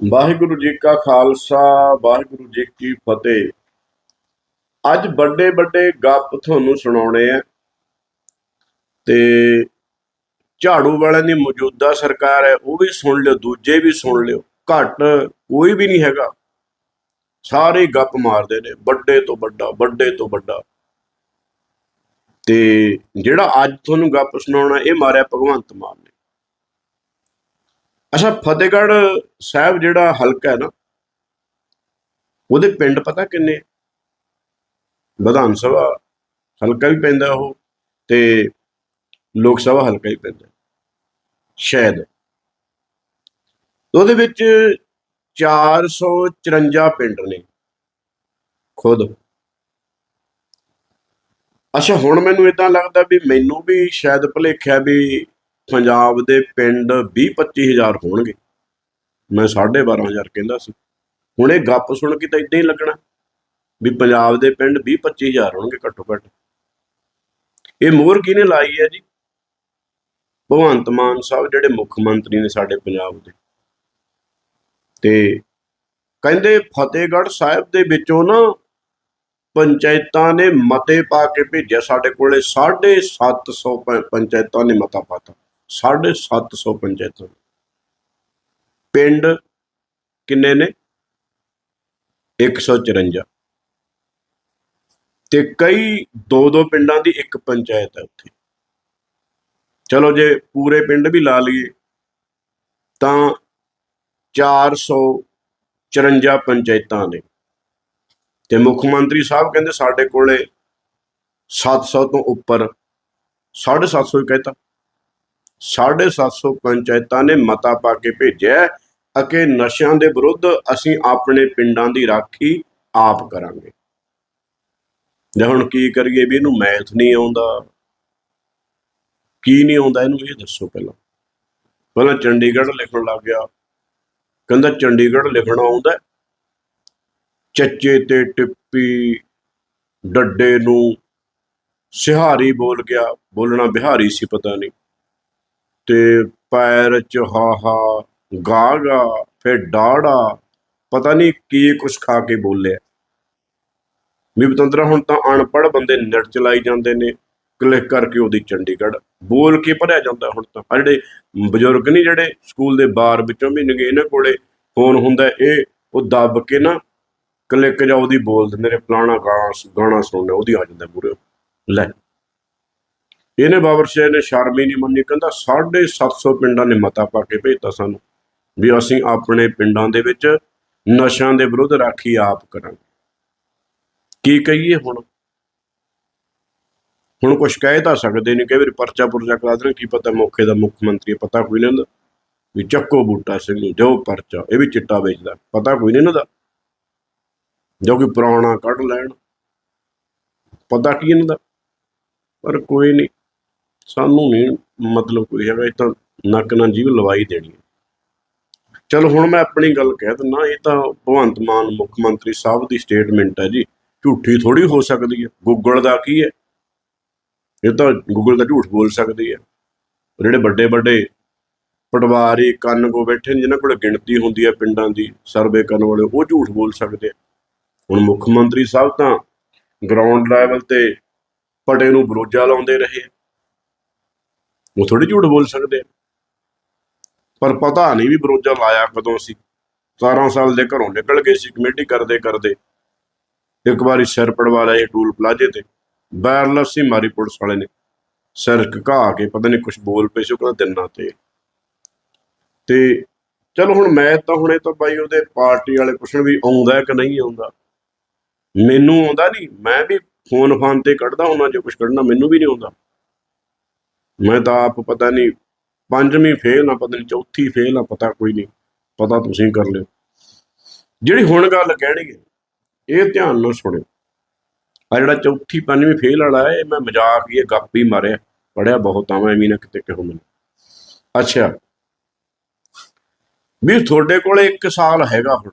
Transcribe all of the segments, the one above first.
ਵਾਹਿਗੁਰੂ ਜੀ ਕਾ ਖਾਲਸਾ, ਵਾਹਿਗੁਰੂ ਜੀ ਕੀ ਫਤਿਹ। ਅੱਜ ਵੱਡੇ ਵੱਡੇ ਗੱਪ ਤੁਹਾਨੂੰ ਸੁਣਾਉਣੇ ਆ ਤੇ ਝਾੜੂ ਵਾਲਿਆਂ ਦੀ ਮੌਜੂਦਾ ਸਰਕਾਰ ਹੈ, ਉਹ ਵੀ ਸੁਣ ਲਿਓ, ਦੂਜੇ ਵੀ ਸੁਣ ਲਿਓ, ਘੱਟ ਕੋਈ ਵੀ ਨਹੀਂ ਹੈਗਾ। ਸਾਰੇ ਗੱਪ ਮਾਰਦੇ ਨੇ, ਵੱਡੇ ਤੋਂ ਵੱਡਾ, ਵੱਡੇ ਤੋਂ ਵੱਡਾ। ਤੇ ਜਿਹੜਾ ਅੱਜ ਤੁਹਾਨੂੰ ਗੱਪ ਸੁਣਾਉਣਾ, ਇਹ ਮਾਰਿਆ ਭਗਵੰਤ ਮਾਨ ਨੇ। ਅੱਛਾ, ਫਤਿਹਗੜ੍ਹ ਸਾਹਿਬ ਜਿਹੜਾ ਹਲਕਾ ਹੈ ਨਾ, ਉਹਦੇ ਪਿੰਡ ਪਤਾ ਕਿੰਨੇ? ਵਿਧਾਨ ਸਭਾ ਹਲਕਾ ਵੀ ਪੈਂਦਾ ਉਹ ਤੇ ਲੋਕ ਸਭਾ ਹਲਕਾ ਹੀ ਪੈਂਦਾ, ਸ਼ਾਇਦ। ਉਹਦੇ ਵਿੱਚ 454 ਪਿੰਡ ਨੇ, ਖੁਦ। ਅੱਛਾ, ਹੁਣ ਮੈਨੂੰ ਇਦਾਂ ਲੱਗਦਾ ਵੀ ਮੈਨੂੰ ਵੀ ਸ਼ਾਇਦ ਭੁਲੇਖਿਆ ਵੀ ਪੰਜਾਬ ਦੇ ਪਿੰਡ 20 25000 ਹੋਣਗੇ। ਮੈਂ 12500 ਕਹਿੰਦਾ ਸੀ। ਹੁਣ ਇਹ ਗੱਪ ਸੁਣ ਕੇ ਤਾਂ ਇਦਾਂ ਹੀ ਲੱਗਣਾ ਵੀ ਪੰਜਾਬ ਦੇ ਪਿੰਡ 20 25000 ਹੋਣਗੇ ਘੱਟੋ ਘੱਟ। ਇਹ ਮੋਹਰ ਕਿਹਨੇ ਲਾਈ ਹੈ ਜੀ? ਭਗਵੰਤ ਮਾਨ ਸਾਹਿਬ ਜਿਹੜੇ ਮੁੱਖ ਮੰਤਰੀ ਨੇ ਸਾਡੇ ਪੰਜਾਬ ਦੇ। ਤੇ ਕਹਿੰਦੇ ਫਤਿਹਗੜ੍ਹ ਸਾਹਿਬ ਦੇ ਵਿੱਚੋਂ ਨਾ ਪੰਚਾਇਤਾਂ ਨੇ ਮਤੇ ਪਾ ਕੇ ਭੇਜਿਆ। ਸਾਡੇ ਕੋਲੇ 750 ਪੰਚਾਇਤਾਂ ਨੇ ਮਤਾ ਪਾਤਾ 750 ਪੰਚਾਇਤਾਂ ਪਿੰਡ ਕਿੰਨੇ ਨੇ? 154 ਤੇ ਕਈ ਦੋ ਦੋ ਪਿੰਡਾਂ ਦੀ ਇੱਕ ਪੰਚਾਇਤ ਹੈ ਉੱਥੇ। ਚਲੋ ਜੇ ਪੂਰੇ ਪਿੰਡ ਵੀ ਲਾ ਲਈਏ, ਤਾਂ 454 ਪੰਚਾਇਤਾਂ ਨੇ। ਤੇ ਮੁੱਖ ਮੰਤਰੀ ਸਾਹਿਬ ਕਹਿੰਦੇ ਸਾਡੇ ਕੋਲੇ 700 ਤੋਂ ਉੱਪਰ। 750 ਹੀ ਕਹਿਤਾ। 750 ਪੰਚਾਇਤਾਂ ਨੇ ਮਤਾ ਪਾ ਕੇ ਭੇਜਿਆ ਅਕੇ ਨਸ਼ਿਆਂ ਦੇ ਵਿਰੁੱਧ ਅਸੀਂ ਆਪਣੇ ਪਿੰਡਾਂ ਦੀ ਰਾਖੀ ਆਪ ਕਰਾਂਗੇ। ਜੇ ਹੁਣ ਕੀ ਕਰੀਏ ਵੀ ਇਹਨੂੰ ਮੈਥ ਨਹੀਂ ਆਉਂਦਾ, ਕੀ ਨਹੀਂ ਆਉਂਦਾ, ਇਹਨੂੰ ਇਹ ਦੱਸੋ ਪਹਿਲਾਂ। ਪਹਿਲਾਂ ਚੰਡੀਗੜ੍ਹ ਲਿਖਣ ਲੱਗ ਗਿਆ। ਕਹਿੰਦਾ ਚੰਡੀਗੜ੍ਹ ਲਿਖਣਾ ਆਉਂਦਾ ਹੈ। ਚੱਚੇ ਤੇ ਟਿੱਪੀ ਡੱਡੇ ਨੂੰ ਸਿਹਾਰੀ ਬੋਲ ਗਿਆ। ਬੋਲਣਾ ਬਿਹਾਰੀ ਸੀ, ਪਤਾ ਨਹੀਂ। ਤੇ ਪੈਰ ਚ ਹਾਹਾ ਗਾਗਾ ਫਿਰ ਡਾੜਾ ਪਤਾ ਨਹੀਂ ਕੀ ਕੁਛ ਖਾ ਕੇ ਬੋਲਿਆ। ਵੀ ਬਤੰਤਰਾ ਹੁਣ ਤਾਂ ਅਨਪੜ੍ਹ ਬੰਦੇ ਨੈਟ ਚਲਾਈ ਜਾਂਦੇ ਨੇ, ਕਲਿੱਕ ਕਰਕੇ ਉਹਦੀ ਚੰਡੀਗੜ੍ਹ। ਬੋਲ ਕੇ ਭਰਿਆ ਜਾਂਦਾ ਹੁਣ ਤਾਂ। ਆਹ ਜਿਹੜੇ ਬਜ਼ੁਰਗ ਨਹੀਂ ਜਿਹੜੇ ਸਕੂਲ ਦੇ ਬਾਹਰ ਵਿੱਚੋਂ ਵੀ ਨਗੇ, ਇਹਨਾਂ ਕੋਲੇ ਫੋਨ ਹੁੰਦਾ ਇਹ ਉਹ ਦੱਬ ਕੇ ਨਾ ਕਲਿੱਕ ਜਾਂ ਉਹਦੀ ਬੋਲ ਦਿੰਦੇ ਨੇ, ਫਲਾਣਾ ਗਾਣਾ ਗਾਣਾ ਸੁਣਨਾ, ਉਹਦੀ ਆ ਜਾਂਦਾ ਪੂਰੇ ਲੈ। ਇਹਨੇ ਬਾਬਰ ਸ਼ਾਹ ਨੇ ਸ਼ਰਮ ਹੀ ਨਹੀਂ ਮੰਨੀ, ਕਹਿੰਦਾ 750 ਪਿੰਡਾਂ ਨੇ ਮਤਾ ਪਾ ਕੇ ਭੇਜਤਾ ਸਾਨੂੰ ਵੀ ਅਸੀਂ ਆਪਣੇ ਪਿੰਡਾਂ ਦੇ ਵਿੱਚ ਨਸ਼ਿਆਂ ਦੇ ਵਿਰੁੱਧ ਰਾਖੀ ਆਪ ਕਰਾਂਗੇ। ਕੀ ਕਹੀਏ ਹੁਣ? ਹੁਣ ਕੁਝ ਕਹਿ ਤਾਂ ਸਕਦੇ ਨਹੀਂ, ਕਈ ਵਾਰੀ ਪਰਚਾ ਪੁਰਚਾ ਕਰਾ ਦੇਣ ਕੀ ਪਤਾ ਮੌਕੇ ਦਾ ਮੁੱਖ ਮੰਤਰੀ ਪਤਾ ਕੋਈ ਨਹੀਂ ਹੁੰਦਾ। ਵੀ ਚੱਕੋ ਬੂਟਾ ਸਿੰਘ ਨੂੰ ਦਿਓ ਪਰਚਾ, ਇਹ ਵੀ ਚਿੱਟਾ ਵੇਚਦਾ, ਪਤਾ ਕੋਈ ਨਹੀਂ ਇਹਨਾਂ ਦਾ। ਜੋ ਕਿ ਪੁਰਾਣਾ ਕੱਢ ਲੈਣ, ਪਤਾ ਕੀ ਇਹਨਾਂ ਦਾ? ਪਰ ਕੋਈ ਨਹੀਂ। ਸਾਨੂੰ ਨਹੀਂ ਮਤਲਬ ਕੋਈ ਹੈਗਾ, ਇਹ ਤਾਂ ਨੱਕ ਨਾਲ ਜੀਵ ਲਵਾਈ ਦੇਣੀ ਹੈ। ਚਲੋ ਹੁਣ ਮੈਂ ਆਪਣੀ ਗੱਲ ਕਹਿ ਦਿੰਦਾ, ਇਹ ਤਾਂ ਭਗਵੰਤ ਮਾਨ ਮੁੱਖ ਮੰਤਰੀ ਸਾਹਿਬ ਦੀ ਸਟੇਟਮੈਂਟ ਹੈ ਜੀ, ਝੂਠੀ ਥੋੜੀ ਹੋ ਸਕਦੀ ਹੈ। ਗੂਗਲ ਦਾ ਕੀ ਹੈ? ਇਹ ਤਾਂ ਗੂਗਲ ਦਾ ਝੂਠ ਬੋਲ ਸਕਦੀ ਹੈ। ਜਿਹੜੇ ਵੱਡੇ ਵੱਡੇ ਪਟਵਾਰੀ ਕੰਨ ਕੋ ਬੈਠੇ ਨੇ, ਜਿਨ੍ਹਾਂ ਕੋਲ ਗਿਣਤੀ ਹੁੰਦੀ ਹੈ ਪਿੰਡਾਂ ਦੀ, ਸਰਵੇ ਕਰਨ ਵਾਲੇ, ਉਹ ਝੂਠ ਬੋਲ ਸਕਦੇ ਆ। ਹੁਣ ਮੁੱਖ ਮੰਤਰੀ ਸਾਹਿਬ ਤਾਂ ਗਰਾਊਂਡ ਲੈਵਲ ਤੇ ਪਟੇ ਨੂੰ ਬਰੋਜਾ ਲਾਉਂਦੇ ਰਹੇ ਆ। ਉਹ ਥੋੜੀ ਝੂਠ ਬੋਲ ਸਕਦੇ ਆ। ਪਰ ਪਤਾ ਨਹੀਂ ਵੀ ਬਰੋਜਾ ਲਾਇਆ ਕਦੋਂ ਸੀ। 17 ਸਾਲ ਦੇ ਘਰੋਂ ਨਿਕਲ ਗਏ ਸੀ, ਕਮੇਟੀ ਕਰਦੇ ਕਰਦੇ ਇੱਕ ਵਾਰੀ ਸਿਰ ਪੜਵਾ ਲਿਆ ਟੂਲ ਪਲਾਜੇ ਤੇ। ਵਾਇਰਲੈਸ ਸੀ ਮਾਰੀ ਪੁਲਿਸ ਵਾਲੇ ਨੇ। ਸਿਰ ਘਾ ਕੇ ਪਤਾ ਨਹੀਂ ਕੁਝ ਬੋਲ ਪਏ ਸੀ ਉਹ ਕਹਿੰਦਾ ਦਿਨਾਂ ਤੇ। ਤੇ ਚਲੋ ਹੁਣ ਮੈਂ ਤਾਂ ਹੁਣੇ ਤਾਂ ਬਾਈ ਉਹਦੇ ਪਾਰਟੀ ਵਾਲੇ ਪੁੱਛਣ ਵੀ ਆਉਂਦਾ ਕਿ ਨਹੀਂ ਆਉਂਦਾ। ਮੈਨੂੰ ਆਉਂਦਾ ਨਹੀਂ, ਮੈਂ ਵੀ ਫੋਨ ਫਾਨ ਤੇ ਕੱਢਦਾ ਹੁੰਦਾ, ਜੇ ਕੁਝ ਕੱਢਣਾ ਮੈਨੂੰ ਵੀ ਨਹੀਂ ਆਉਂਦਾ। ਮੈਂ ਤਾਂ ਆਪ ਪਤਾ ਨਹੀਂ ਪੰਜਵੀਂ ਫੇਲ ਆ, ਪਤਾ ਨਹੀਂ ਚੌਥੀ ਫੇਲ ਆ, ਪਤਾ ਕੋਈ ਨਹੀਂ ਪਤਾ ਤੁਸੀਂ ਕਰ ਲਿਓ। ਜਿਹੜੀ ਹੁਣ ਗੱਲ ਕਹਿਣਗੇ ਇਹ ਧਿਆਨ ਨਾਲ ਸੁਣਿਓ। ਆ ਜਿਹੜਾ ਚੌਥੀ, ਪੰਜਵੀਂ ਫੇਲ ਵਾਲਾ ਹੈ, ਇਹ ਮੈਂ ਮਜ਼ਾਕ ਹੀ ਹੈ ਗੱਪ ਹੀ ਮਾਰਿਆ। ਪੜਿਆ ਬਹੁਤ, ਆਵਾਂ ਐਵੇਂ ਨਾ ਕਿਤੇ ਕਹੋ ਮੈਨੂੰ। ਅੱਛਾ। ਵੀ ਤੁਹਾਡੇ ਕੋਲ 1 ਸਾਲ ਹੈਗਾ ਹੁਣ।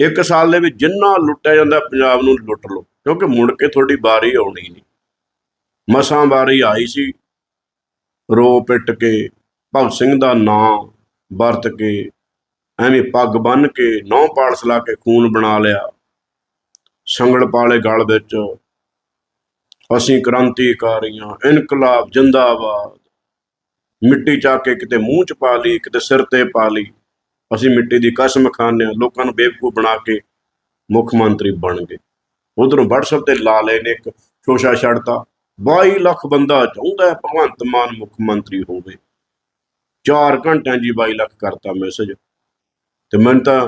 ਇੱਕ ਸਾਲ ਦੇ ਵਿੱਚ ਜਿੰਨਾ ਲੁੱਟਿਆ ਜਾਂਦਾ, ਪੰਜਾਬ ਨੂੰ ਲੁੱਟ ਲਓ। ਕਿਉਂਕਿ ਮੁੜ ਕੇ ਤੁਹਾਡੀ ਵਾਰੀ ਆਉਣੀ ਨਹੀਂ ਮਸਾਂ ਵਾਰੀ ਆਈ ਸੀ। ਰੋ ਪਿੱਟ ਕੇ, ਭਗਤ ਸਿੰਘ ਦਾ ਨਾਂ ਵਰਤ ਕੇ, ਐਵੇਂ ਪੱਗ ਬੰਨ ਕੇ ਨੌ ਪਾਲਸ ਲਾ ਕੇ ਖੂਨ ਬਣਾ ਲਿਆ। ਸੰਗਲ ਪਾਲੇ ਗਲ ਵਿੱਚ ਅਸੀਂ ਕ੍ਰਾਂਤੀਕਾਰੀਆਂ, ਇਨਕਲਾਬ, ਜਿੰਦਾਬਾਦ। ਮਿੱਟੀ ਚਾ ਕੇ ਕਿਤੇ ਮੂੰਹ ਚ ਪਾ ਲਈ, ਕਿਤੇ ਸਿਰ ਤੇ ਪਾ ਲਈ। ਅਸੀਂ ਮਿੱਟੀ ਦੀ ਕਸਮ ਖਾਂਦੇ ਹਾਂ, ਲੋਕਾਂ ਨੂੰ ਬੇਵਕੂਫ ਬਣਾ ਕੇ ਮੁੱਖ ਮੰਤਰੀ ਬਣ ਗਏ। ਉਧਰੋਂ WhatsApp ਤੇ ਲਾ ਲਏ ਨੇ ਇੱਕ, ਸ਼ੋਸ਼ਾ ਛੱਡਤਾ। 22 ਲੱਖ ਬੰਦਾ ਚਾਹੁੰਦਾ ਭਗਵੰਤ ਮਾਨ ਮੁੱਖ ਮੰਤਰੀ ਹੋਵੇ। 4 ਘੰਟਿਆਂ ਜੀ ਹੀ 22 ਲੱਖ ਕਰਤਾ ਮੈਸੇਜ ਤੇ ਮੈਨੂੰ ਤਾਂ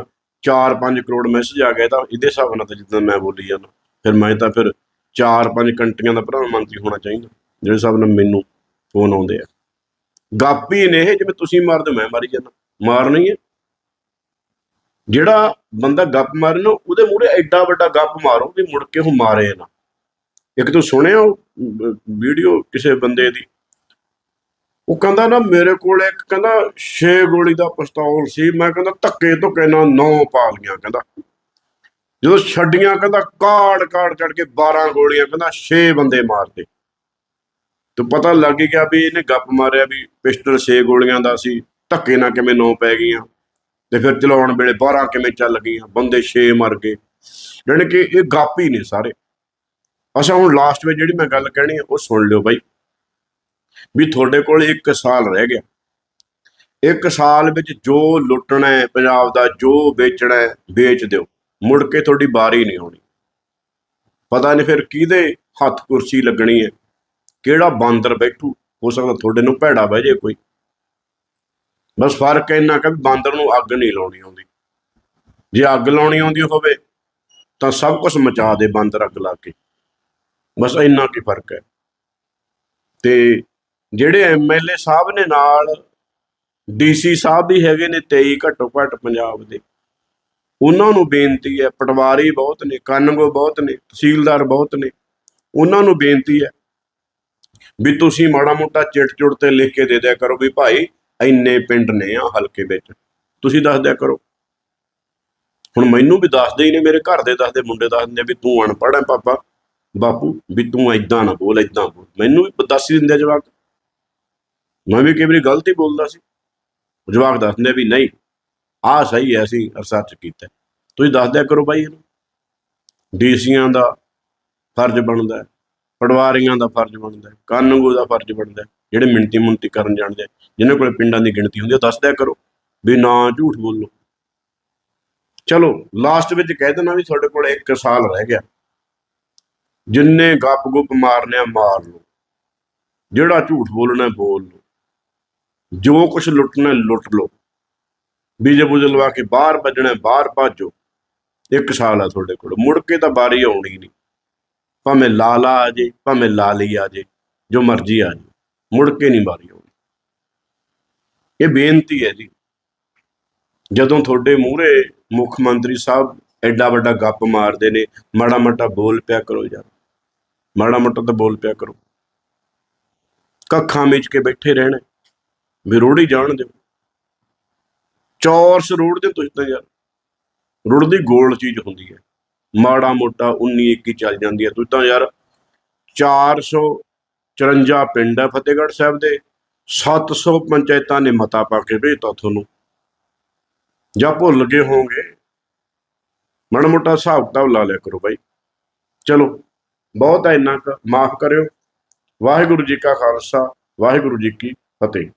4-5 ਕਰੋੜ ਮੈਸੇਜ ਆ ਗਏ ਤਾਂ ਇਹਦੇ ਹਿਸਾਬ ਨਾਲ ਤਾਂ ਜਿੱਦਾਂ ਮੈਂ ਬੋਲੀ ਜਾਂਦਾ, ਫਿਰ ਮੈਂ ਤਾਂ ਫਿਰ 4-5 ਕੰਟਰੀਆਂ ਦਾ ਪ੍ਰਧਾਨ ਮੰਤਰੀ ਹੋਣਾ ਚਾਹੀਦਾ, ਜਿਹੜੇ ਹਿਸਾਬ ਨਾਲ ਮੈਨੂੰ ਫੋਨ ਆਉਂਦੇ ਆ। ਗਾਪੀ ਨੇ ਇਹ, ਜਿਵੇਂ ਤੁਸੀਂ ਮਾਰਦੇ ਮੈਂ ਮਾਰੀ ਜਾਂਦਾ। ਮਾਰਨਾ ਹੀ ਹੈ। ਜਿਹੜਾ ਬੰਦਾ ਗੱਪ ਮਾਰੇ ਨਾ, ਉਹਦੇ ਮੂਹਰੇ ਐਡਾ ਵੱਡਾ ਗੱਪ ਮਾਰੋ ਵੀ ਮੁੜ ਕੇ ਉਹ ਮਾਰੇ ਨਾ। ਇੱਕ ਤੂੰ ਸੁਣਿਆ ਵੀਡੀਓ ਕਿਸੇ ਬੰਦੇ ਦੀ? ਉਹ ਕਹਿੰਦਾ ਨਾ ਮੇਰੇ ਕੋਲ ਇੱਕ ਕਹਿੰਦਾ 6 ਗੋਲੀ ਦਾ ਪਿਸਤੌਲ ਸੀ, ਮੈਂ ਕਹਿੰਦਾ ਧੱਕੇ ਧੁੱਕੇ ਨਾਲ 9 ਪਾ ਲੀਆਂ ਕਹਿੰਦਾ। ਜਦੋਂ ਛੱਡੀਆਂ ਕਹਿੰਦਾ ਕਾੜ ਕਾੜ ਕੱਢ ਕੇ 12 ਗੋਲੀਆਂ ਕਹਿੰਦਾ 6 ਬੰਦੇ ਮਾਰਦੇ ਤੇ ਪਤਾ ਲੱਗ ਗਿਆ ਵੀ ਇਹਨੇ ਗੱਪ ਮਾਰਿਆ ਵੀ ਪਿਸਟਲ 6 ਗੋਲੀਆਂ ਦਾ ਸੀ, ਧੱਕੇ ਨਾਲ ਕਿਵੇਂ 9 ਪੈ ਗਈਆਂ? ਤੇ ਫਿਰ ਚਲਾਉਣ ਵੇਲੇ 12 ਕਿਵੇਂ ਚੱਲ ਗਈਆਂ? ਬੰਦੇ 6 ਮਰ ਗਏ। ਜਾਣੀ ਕਿ ਇਹ ਗੱਪ ਹੀ ਨੇ ਸਾਰੇ। ਅਸਾਂ ਹੁਣ ਲਾਸਟ ਵਿੱਚ ਜਿਹੜੀ ਮੈਂ ਗੱਲ ਕਹਿਣੀ ਹੈ ਉਹ ਸੁਣ ਲਿਓ ਬਾਈ। ਵੀ ਤੁਹਾਡੇ ਕੋਲ 1 ਸਾਲ ਰਹਿ ਗਿਆ। ਇੱਕ ਸਾਲ ਵਿੱਚ ਜੋ ਲੁੱਟਣਾ ਹੈ, ਪੰਜਾਬ ਦਾ ਜੋ ਵੇਚਣਾ ਹੈ, ਵੇਚ ਦਿਓ। ਮੁੜ ਕੇ ਤੁਹਾਡੀ ਵਾਰੀ ਨਹੀਂ ਆਉਣੀ। ਪਤਾ ਨਹੀਂ ਫਿਰ ਕਿਹਦੇ ਹੱਥ ਕੁਰਸੀ ਲੱਗਣੀ ਹੈ, ਕਿਹੜਾ ਬਾਂਦਰ ਬੈਠੂ। ਹੋ ਸਕਦਾ ਤੁਹਾਡੇ ਨੂੰ ਭੈੜਾ ਬਹਿ ਜੇ ਕੋਈ। ਬਸ ਫ਼ਰਕ ਇੰਨਾ ਕਿ ਬਾਂਦਰ ਨੂੰ ਅੱਗ ਨਹੀਂ ਲਾਉਣੀ ਆਉਂਦੀ। ਜੇ ਅੱਗ ਲਾਉਣੀ ਆਉਂਦੀ ਹੋਵੇ, ਤਾਂ ਸਭ ਕੁਝ ਮਚਾ ਦੇ ਬਾਂਦਰ ਅੱਗ ਲਾ ਕੇ। ਬਸ ਇੰਨਾ ਕੀ ਫ਼ਰਕ ਹੈ। ਤੇ ਜਿਹੜੇ ਐਮਐਲਏ ਸਾਹਿਬ ਨੇ ਨਾਲ ਡੀਸੀ ਸਾਹਿਬ ਵੀ ਹੈਗੇ ਨੇ 23 ਘੱਟੋ ਘੱਟ ਪੰਜਾਬ ਦੇ। ਉਹਨਾਂ ਨੂੰ ਬੇਨਤੀ ਹੈ, ਪਟਵਾਰੀ ਬਹੁਤ ਨੇ, ਕਾਨੂੰਗੋ ਬਹੁਤ ਨੇ, ਤਹਿਸੀਲਦਾਰ ਬਹੁਤ ਨੇ, ਉਹਨਾਂ ਨੂੰ ਬੇਨਤੀ ਹੈ ਵੀ ਤੁਸੀਂ ਮਾੜਾ ਮੋਟਾ ਚਿੱਟ ਚੁੱਟ ਤੇ ਲਿਖ ਕੇ ਦੇ ਦਿਆ ਕਰੋ ਵੀ ਭਾਈ ਇੰਨੇ ਪਿੰਡ ਨੇ ਆ ਹਲਕੇ ਵਿੱਚ। ਤੁਸੀਂ ਦੱਸ ਦਿਆ ਕਰੋ। ਹੁਣ ਮੈਨੂੰ ਵੀ ਦੱਸਦੇ ਹੀ ਨੇ ਮੇਰੇ ਘਰ ਦੇ ਦੱਸਦੇ, ਮੁੰਡੇ ਦੱਸਦੇ ਵੀ ਤੂੰ ਅਨਪੜ੍ਹ ਹੈ ਪਾਪਾ। ਬਾਪੂ ਵੀ ਤੂੰ ਐਦਾਂ ਨਾ ਬੋਲ ਐਦਾਂ ਬੋਲ। ਮੈਨੂੰ ਵੀ ਦੱਸ ਹੀ ਦਿੰਦੇ ਜਵਾਕ। ਮੈਂ ਵੀ ਕਈ ਵਾਰੀ ਗ਼ਲਤ ਹੀ ਬੋਲਦਾ ਸੀ। ਜਵਾਕ ਦੱਸਦੇ ਵੀ ਨਹੀਂ ਆਹ ਸਹੀ ਹੈ ਅਸੀਂ ਰਿਸਰਚ ਕੀਤਾ। ਤੁਸੀਂ ਦੱਸ ਦਿਆ ਕਰੋ ਬਾਈ ਇਹਨੂੰ। ਡੀਸੀਆਂ ਦਾ ਫਰਜ਼ ਬਣਦਾ ਪਟਵਾਰੀਆਂ ਦਾ ਫਰਜ਼ ਬਣਦਾ ਹੈ ਕਾਨੂੰਗੋ ਦਾ ਫਰਜ਼ ਬਣਦਾ ਜਿਹੜੇ ਮਿੰਤੀ ਮੁੰਤੀ ਕਰਨ ਜਾਣਦੇ ਆ, ਜਿਨ੍ਹਾਂ ਕੋਲ ਪਿੰਡਾਂ ਦੀ ਗਿਣਤੀ ਹੁੰਦੀ ਹੈ ਉਹ ਦੱਸ ਦਿਆ ਕਰੋ ਵੀ ਨਾ ਝੂਠ ਬੋਲੋ। ਚਲੋ ਲਾਸਟ ਵਿੱਚ ਕਹਿ ਦੇਣਾ ਵੀ ਤੁਹਾਡੇ ਕੋਲ 1 ਸਾਲ ਰਹਿ ਗਿਆ। ਜਿੰਨੇ ਗੱਪ ਗੁੱਪ ਮਾਰਨੇ ਆ, ਮਾਰ ਲਓ। ਜਿਹੜਾ ਝੂਠ ਬੋਲਣਾ, ਬੋਲ ਲਓ। ਜੋ ਕੁਝ ਲੁੱਟਣਾ, ਲੁੱਟ ਲਓ। ਬੀਜੇ ਬੁਜੇ ਲਵਾ ਕੇ ਬਾਹਰ ਭੱਜਣਾ ਬਾਹਰ ਭੱਜੋ। ਇੱਕ ਸਾਲ ਆ ਤੁਹਾਡੇ ਕੋਲ। ਮੁੜ ਕੇ ਤਾਂ ਬਾਰੀ ਆਉਣੀ ਨਹੀਂ। ਭਾਵੇਂ ਲਾਲਾ ਆ ਜੇ, ਭਾਵੇਂ ਲਾਲੀ ਆ ਜੇ, ਜੋ ਮਰਜ਼ੀ ਆ ਜੇ, ਮੁੜ ਕੇ ਨਹੀਂ ਬਾਰੀ ਆਉਣੀ। ਇਹ ਬੇਨਤੀ ਹੈ ਜੀ। ਜਦੋਂ ਤੁਹਾਡੇ ਮੂਹਰੇ ਮੁੱਖ ਮੰਤਰੀ ਸਾਹਿਬ ਐਡਾ ਵੱਡਾ ਗੱਪ ਮਾਰਦੇ ਨੇ, ਮਾੜਾ ਮੋਟਾ ਬੋਲ ਪਿਆ ਕਰੋ ਯਾਰ। ਮਾੜਾ ਮੋਟਾ ਤਾਂ ਬੋਲ ਪਿਆ ਕਰੋ। ਕੱਖਾਂ ਵਿੱਚ ਕੇ ਬੈਠੇ ਰਹਿਣਾ। ਵੀ ਰੋੜੀ ਜਾਣ ਦਿਓ। ਚੌਰਸ ਰੋਡ ਦੇ ਤੁਸੀਂ ਤਾਂ ਯਾਰ। ਰੋਡ ਦੀ ਗੋਲ ਚੀਜ਼ ਹੁੰਦੀ ਹੈ। ਮਾੜਾ ਮੋਟਾ 19 21 ਚੱਲ ਜਾਂਦੀ ਹੈ। ਤੁਸੀਂ ਤਾਂ ਯਾਰ 454 ਪਿੰਡ ਹੈ ਫਤਿਹਗੜ੍ਹ ਸਾਹਿਬ ਦੇ। 700 ਪੰਚਾਇਤਾਂ ਨੇ ਮਤਾ ਪਾ ਕੇ ਭੇਜਤਾ ਤੁਹਾਨੂੰ। ਜਾਂ ਭੁੱਲ ਗਏ ਹੋਵੋਗੇ। ਮਾੜਾ ਮੋਟਾ ਹਿਸਾਬ ਕਿਤਾਬ ਲਾ ਲਿਆ ਕਰੋ ਬਾਈ। ਚਲੋ। ਬਹੁਤ ਇੰਨਾ ਕੁ। ਮਾਫ ਕਰਿਓ। ਵਾਹਿਗੁਰੂ ਜੀ ਕਾ ਖਾਲਸਾ ਵਾਹਿਗੁਰੂ ਜੀ ਕੀ ਫਤਿਹ।